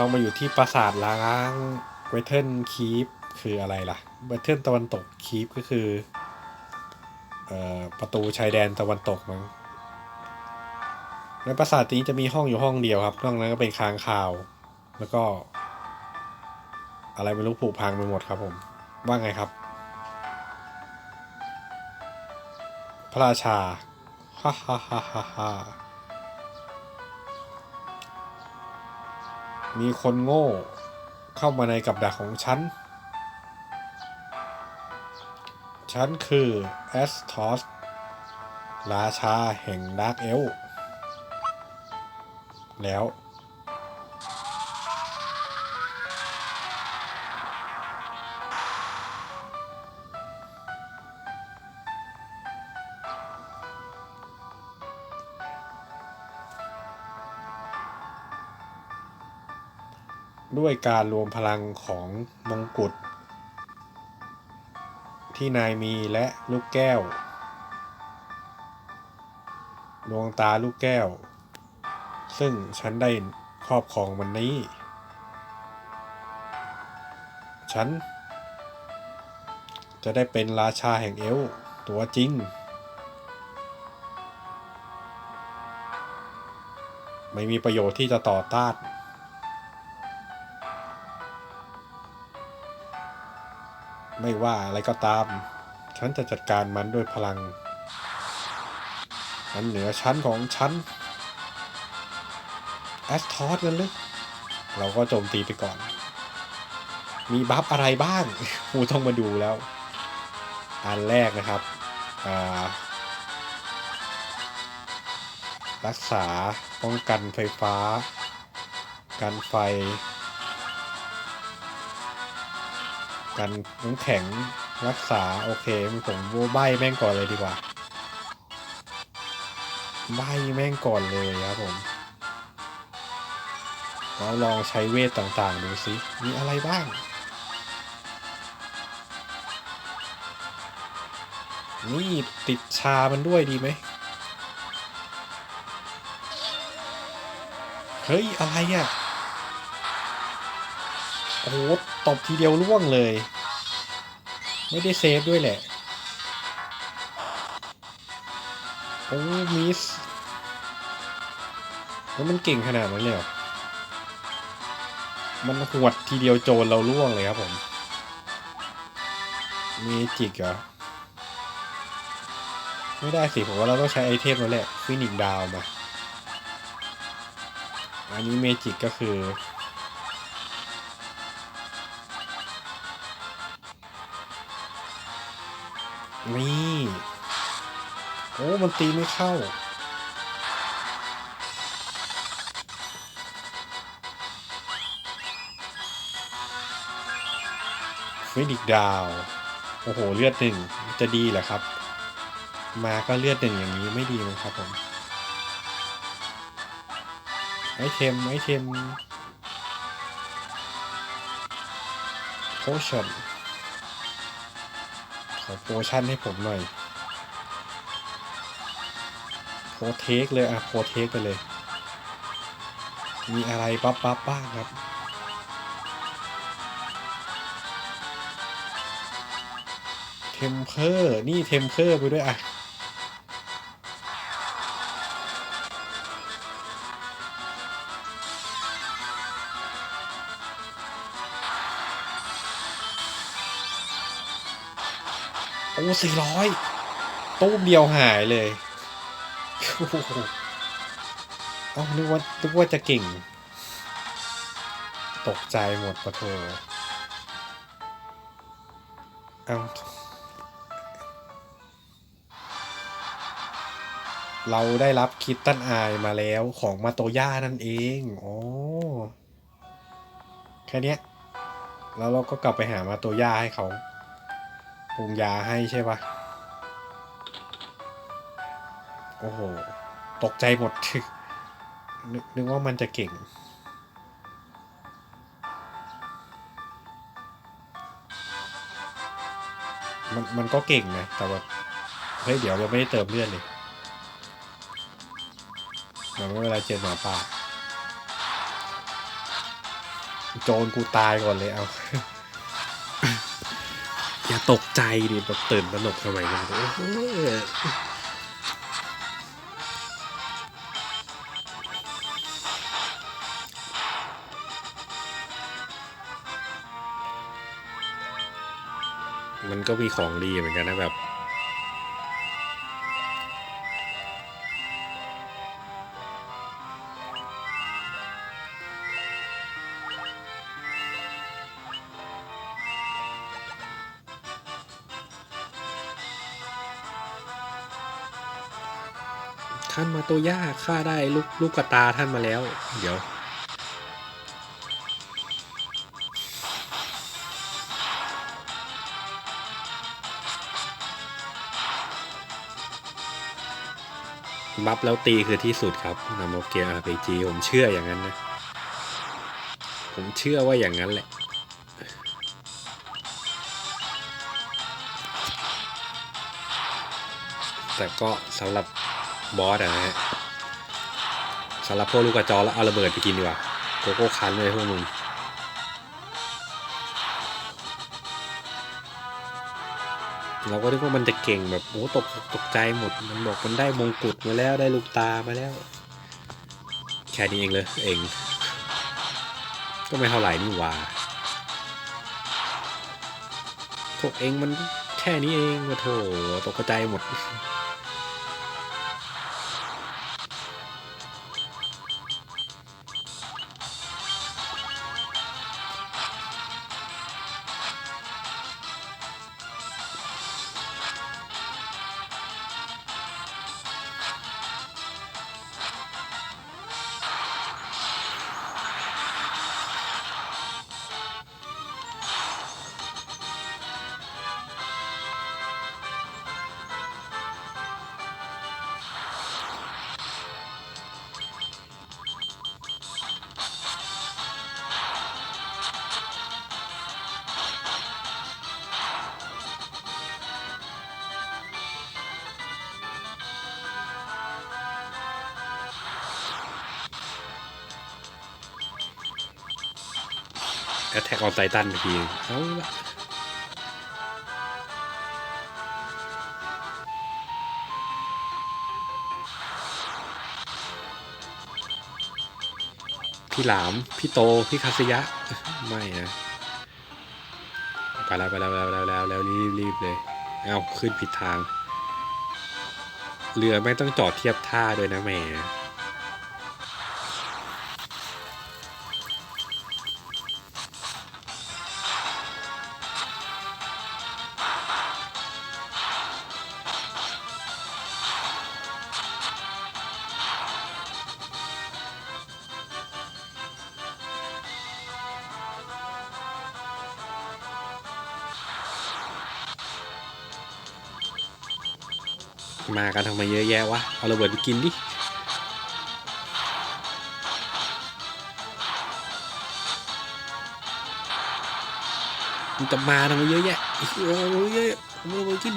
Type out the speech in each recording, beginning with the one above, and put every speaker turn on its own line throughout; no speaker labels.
เรามาอยู่ที่ปราสาทล้างเวเทิร์นคีปคืออะไรล่ะเวเทิร์นตะวันตกคีปก็คือเอ่อประตูชายแดนตะวันตกมั้งในปราสาทนี้จะมีห้องอยู่ห้องเดียวครับนอกนั้นก็เป็นค้างคาว แล้วก็ อะไรไม่รู้ผุพังไปหมดครับผม ว่าไงครับ พระราชาฮ่าฮ่าฮ่าฮ่า มีคนโง่เข้ามาในกับดักของฉัน ฉันคือแอสทอสราชาแห่งดาร์กเอลแล้ว ด้วยการรวมพลังของมงกุฎที่นายมีและลูกแก้ว ดวงตาลูกแก้ว ซึ่งฉันได้ครอบครองมันนี้ ฉัน จะได้เป็นราชาแห่งเอลตัวจริง ไม่มีประโยชน์ที่จะต่อต้าน ไม่ว่าอะไรก็ตาม ฉันจะจัดการมันด้วยพลัง มันเหนือชั้นของฉันแอสทอสกันเลยเราก็โจมตีไปก่อน มีบัฟอะไรบ้างกูต้องมาดูแล้ว อันแรกนะครับอ่ารักษาป้องกันไฟฟ้า กันไฟ กันน้ำแข็งรักษา โอเคผมใบแม่งก่อนเลยดีกว่า ใบแม่งก่อนเลยครับผมเราลองใช้เวทต่างๆ ดูสิมีอะไรบ้าง นี่ติดชามันด้วยดีไหม เฮ้ย อะไรอะ อ้โหตบทีเดียวล่วงเลย ไม่ได้เซฟด้วยแหละ โอ้มิสแล้วมันเก่งขนาดนั้นเลยเหรอมันหวดทีเดียวโจรเราล่วงเลยครับผมมีจิกเหรอ ไม่ได้สิผมว่าเราต้องใช้ไอเทมแล้วแหละฟินิกดาวมา อันนี้เมจิกก็คือ นี่โอ้มันตีไม่เข้า ฟินิกดาว โอ้โห เลือดหนึ่งจะดีเหรอครับ มาก็เลือดหนึ่งอย่างนี้ไม่ดีมั้งครับผม ไอเทม ไอเทมโพชั่น ขอโพชั่นให้ผมหน่อยโพเทคเลยอะโพเทคไปเลย มีอะไรปั๊บปั๊บบ้างครับเทมเพอร์นี่เทมเพอร์ไปด้วยอะ สี่ร้อยตู้มเดียวหายเลยโอ้โหเอานึกว่านึกว่าจะเก่ง ตกใจหมดปะโทเอ้าเราได้รับคิตตันอายมาแล้วของมาโตย่านั่นเอง โอ้แค่เนี้ยแล้วเราก็กลับไปหามาโตย่าให้เขา ปรุงยาให้ใช่ปะโอ้โห ตกใจหมดนึกนึกว่ามันจะเก่ง มันมันก็เก่งนะ แต่ว่า เฮ้ย เดี๋ยวเราไม่ได้เติมเลือดเลยมือนว่เวลาเจอหมาป่า โจรกูตายก่อนเลยเอา ตกใจดิแบบตื่นตระหนกทำไมกันโอ้โหมันก็มีของดีเหมือนกันนะแบบ ท่านมาโตย่าฆ่าได้ลูกลูกกระตาท่านมาแล้ว เดี๋ยว บัฟแล้วตีคือที่สุดครับนำโอเกม RPG ผมเชื่ออย่างนั้นนะ ผมเชื่อว่าอย่างนั้นแหละแต่ก็สำหรับ บอสอะฮะสำหรับพวกลูกกระจอแล้วเอาระเบิดไปกินดีกว่าโกโก้คันเลยพวกมึงเราก็นึกว่ามันจะเก่งแบบโอ้ตกตกใจหมด มันบอกมันได้มงกุฎมาแล้วได้ลูกตามาแล้ว แค่นี้เองเลยเอง ก็ไม่เท่าไหร่นี่หว่าพวกเองมันแค่นี้เองวะโถตกใจหมด แอตแทกออนไททันทีเอาละพี่หลาม พี่โต พี่คาสยะ ไม่นะ ไปแล้วไปแล้วแล้วแล้วแล้วแล้วรีบรีบเลย เอาขึ้นผิดทาง เรือไม่ต้องจอดเทียบท่าด้วยนะแม่ มากันทำไมเยอะแยะวะ เอาระเบิดไปกินดิมันจะมาทำไมเยอะแยะไอ้เยเอาเยอะแยะเอาระเบิดกิน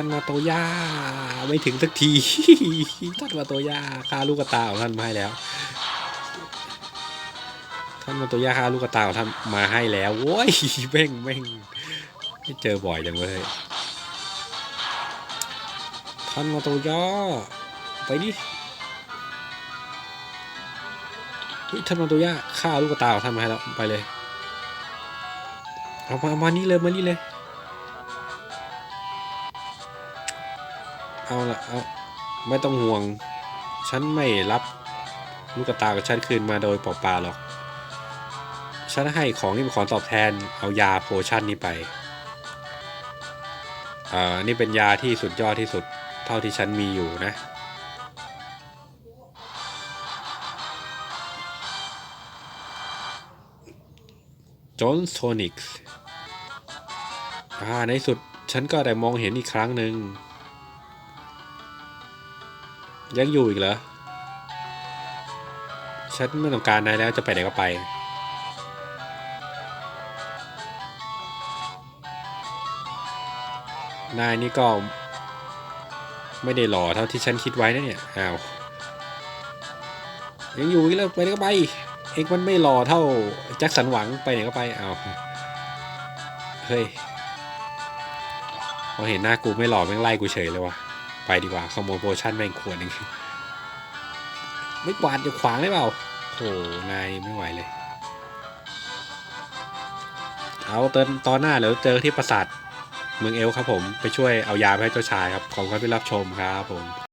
ท่านมาโตย่าไม่ถึงสักทีท่านมาโตย่าฆ่าลูกกระตาของท่านมาให้แล้ว ท่านมาโตย่าฆ่าลูกกระตาของท่านมาให้แล้วโว้ยเบ่งเบ่งไม่เจอบ่อยจังเลยท่านมาโตย่าไปดิท่านมาโตย่าฆ่าลูกกระตาของท่านมาให้แล้วไปเลยเอามามานี่เลยมานี่เลย เอาละเอาไม่ต้องห่วง ฉันไม่รับลูกตากับฉันคืนมาโดยเปล่าๆหรอก ฉันให้ของที่เป็นของตอบแทน เอายาโพชั่นนี้ไปเอ่อนี่เป็นยาที่สุดยอดที่สุดเท่าที่ฉันมีอยู่นะ จอห์นโทนิกส์อ่าในสุดฉันก็ได้มองเห็นอีกครั้งหนึ่ง ยังอยู่อีกเหรอ ฉันไม่ต้องการนายแล้วจะไปไหนก็ไป นายนี่ก็ ไม่ได้หล่อเท่าที่ฉันคิดไว้นะเนี่ยอ้าวยังอยู่อีกแล้วไปไหนก็ไป เองมันไม่หล่อเท่าแจ็คสันหวังไปไหนก็ไปอ้าวเฮ้ยพอเห็นหน้ากูไม่หล่อแม่งไล่กูเฉยเลยวะ ไปดีกว่าขโมยโปรชั่นแม่งขวดหนึ่งไม่กวาดจะขวางได้เปล่าโอ้นายไม่ไหวเลย เอาเติมตอนหน้าเดี๋ยวเจอที่ปราสาทเมืองเอลครับผมไปช่วยเอายาไปให้เจ้าชายครับขอบคุณที่รับชมครับผม